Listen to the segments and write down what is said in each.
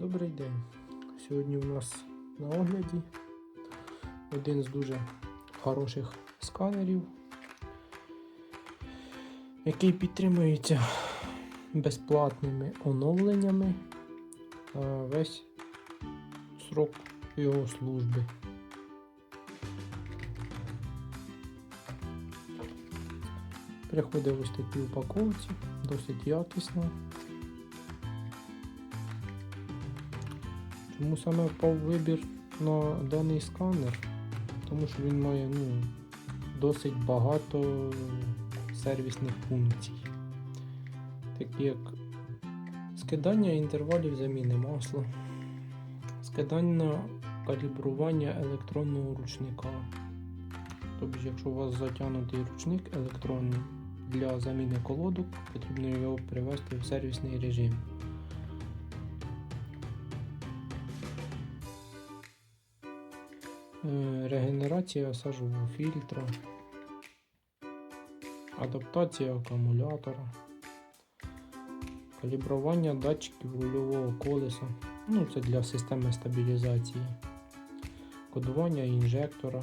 Добрий день. Сьогодні у нас на огляді один з дуже хороших сканерів, який підтримується безплатними оновленнями весь срок його служби. Приходить ось такі упаковці, досить якісно. Чому саме впав вибір на даний сканер? Тому що він має ну, досить багато сервісних функцій. Такі як скидання інтервалів заміни масла, скидання калібрування електронного ручника. Тобто, якщо у вас затягнутий ручник електронний для заміни колодок, потрібно його привести в сервісний режим. Регенерація сажового фільтра, адаптація акумулятора, калібрування датчиків рульового колеса, ну це для системи стабілізації, кодування інжектора,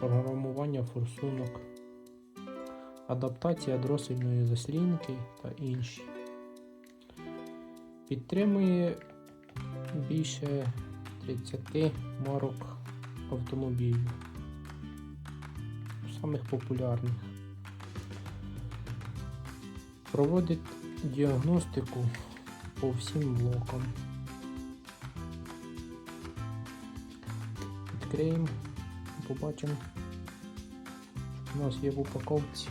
програмування форсунок, адаптація дросельної заслінки та інші. Підтримує більше 30 марок автомобілів. Самих популярних. Проводить діагностику по всім блокам. Відкриємо, побачимо, що у нас є в упаковці.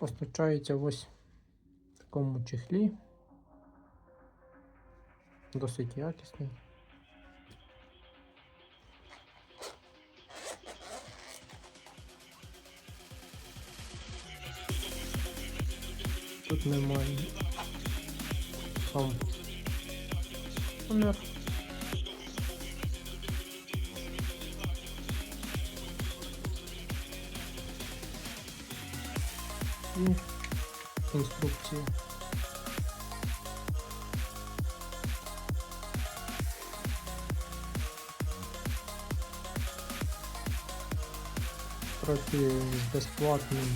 Постачається ось в такому чехлі. Досить якісний. Тут немає сам номер. І інструкція. Працює з безплатним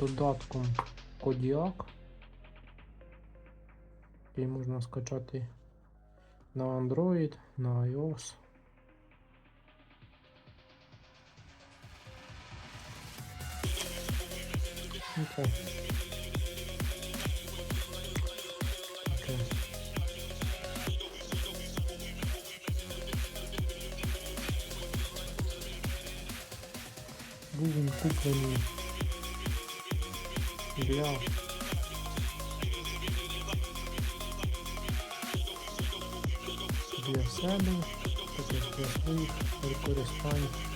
додатком Kodiak. Який можна скачати на Android, на iOS. Окей. Окей. Був він для для себе, також для своїх використань.